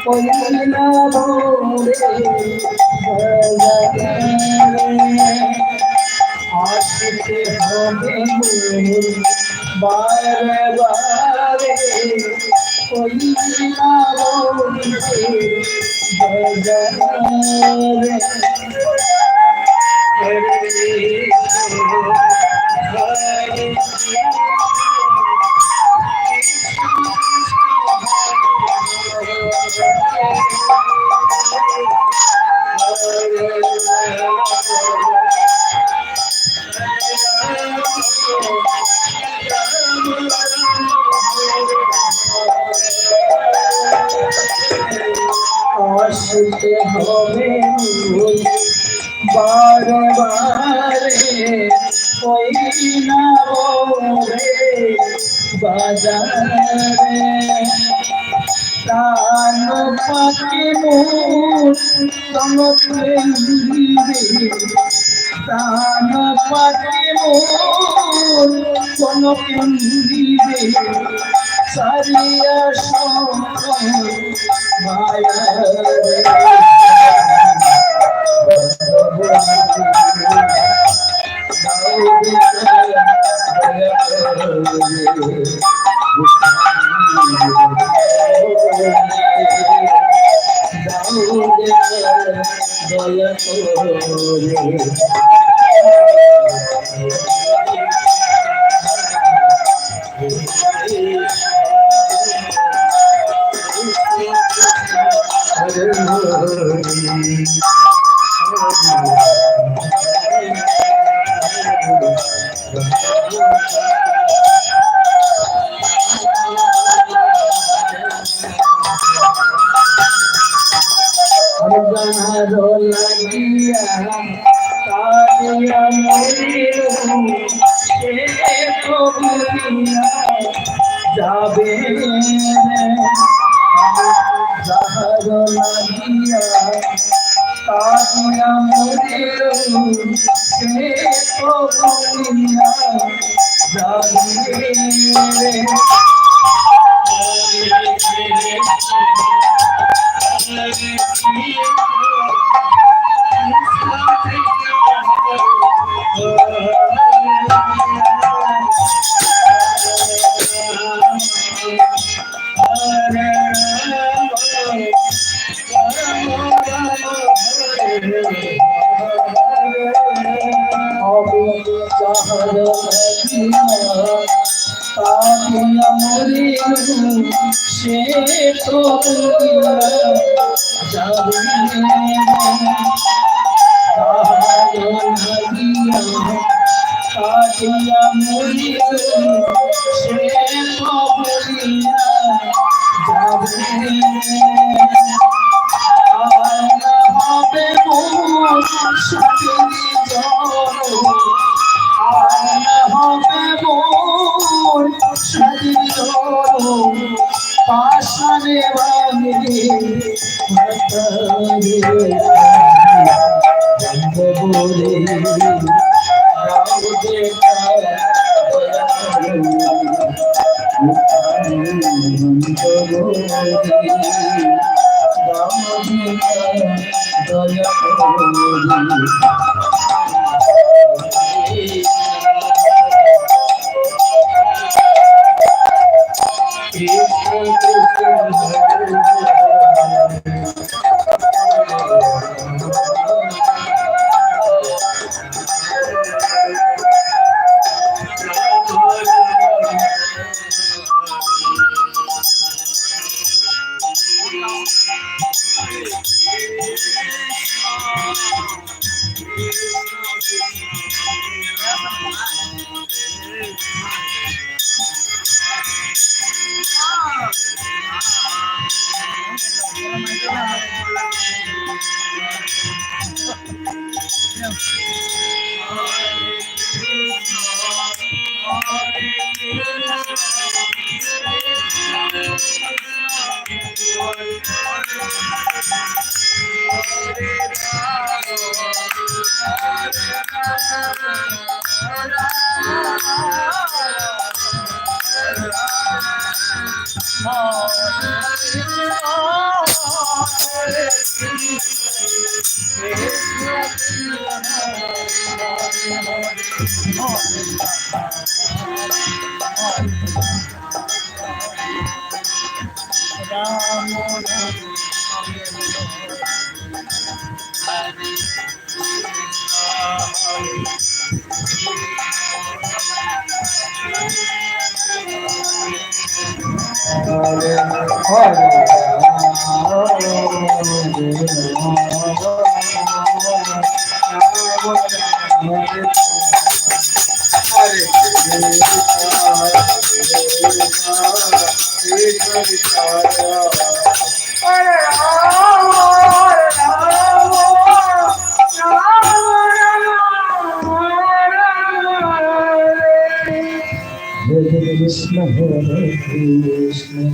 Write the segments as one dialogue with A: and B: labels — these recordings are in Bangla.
A: আসতে হবে বারে বারে কই না বলিতে ভজন রে লোকে ঘুরিবে প্রাণ পাতে মোর কোন কুন্দিবে মায়া যাবে যাহার লাগিয়া কাটিয়া মরিল সে কবিয়া যাবে দয়া Thank you. कृष्ण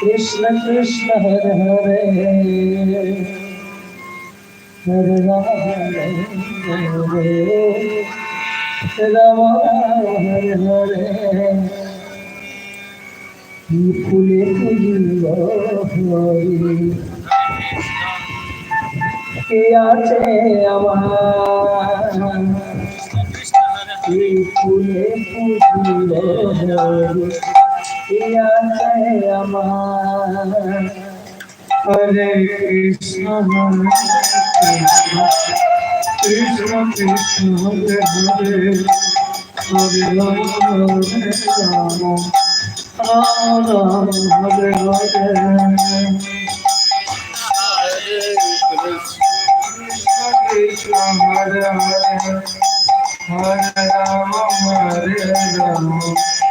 A: कृष्ण कृष्ण हर हरे हर राम हरे राम हर हरे फूले फूल কে আছে আমার ফুলে ফুল ইয়াতে আমার হরে কৃষ্ণ কৃষ্ণ কৃষ্ণ হরে হরে হরে রাম হরে রাম রাম রাম হরে হরে Krishna Hare Hare Hare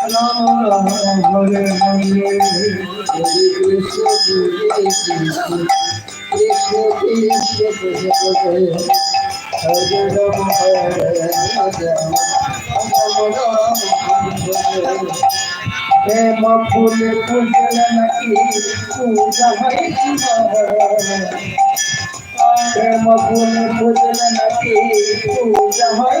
A: হরে হরে হরে কৃষ্ণ কৃষ্ণ কৃষ্ণ কৃষ্ণ কৃষ্ণ হরে রাম হরে রাম রাম রাম প্রেম ফুল ফুল নাকি পূজা হরে প্রেম ফুল ফুল নাকি পূজা হয়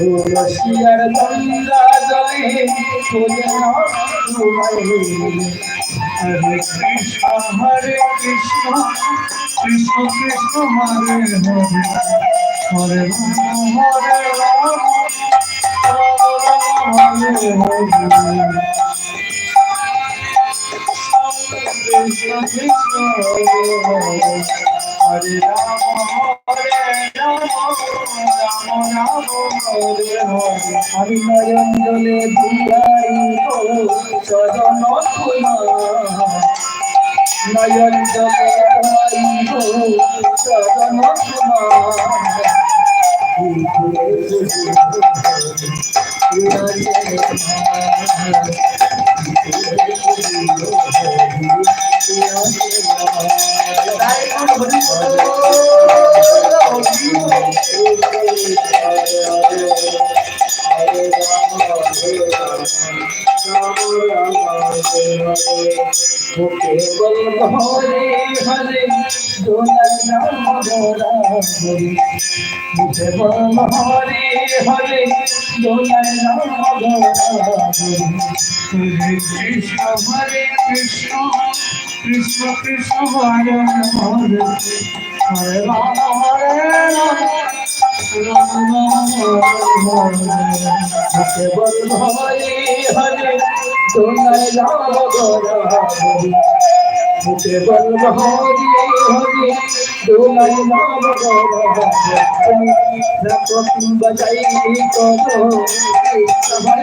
A: রশিয়ার গঙ্গা জলে তোলে হরে কৃষ্ণ হরে কৃষ্ণ কৃষ্ণ কৃষ্ণ হরে হরে হরে রাম হরে রাম হরে হরে কৃষ্ণ কৃষ্ণ হরে হরে হরে রাম হরে রাম রাম রাম হরে হরে হরি নয়ঞ্জলে ধুলাই সজন নয়ঞ্জলে ধুলাই বুকে বল হরে হরে দোলা নাম গোরা হরি বুকে বল কৃষ্ণ হরে কৃষ্ণ কৃষ্ণ কৃষ্ণ হরে হরে হরে রাম হরে রাম রাম হরে বল হরি হরে তোমায় রাম হরি মুখে বল হরি হরি তোমায় রাম হরি রকম বজাই করো সবাই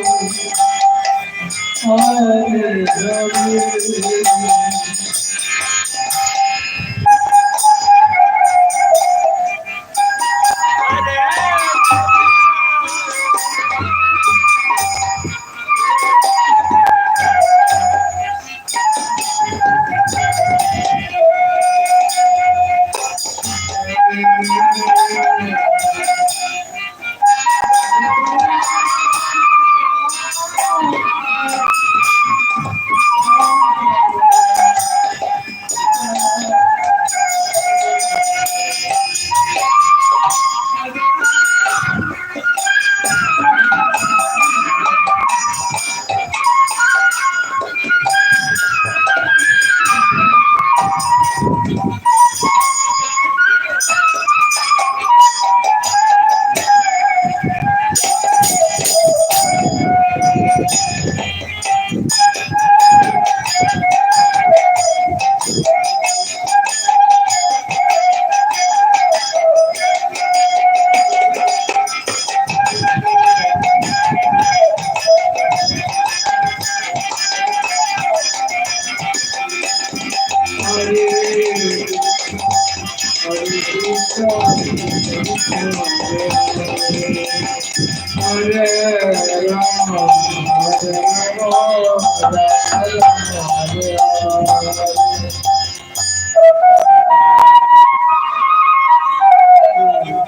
A: I Hare Krishna.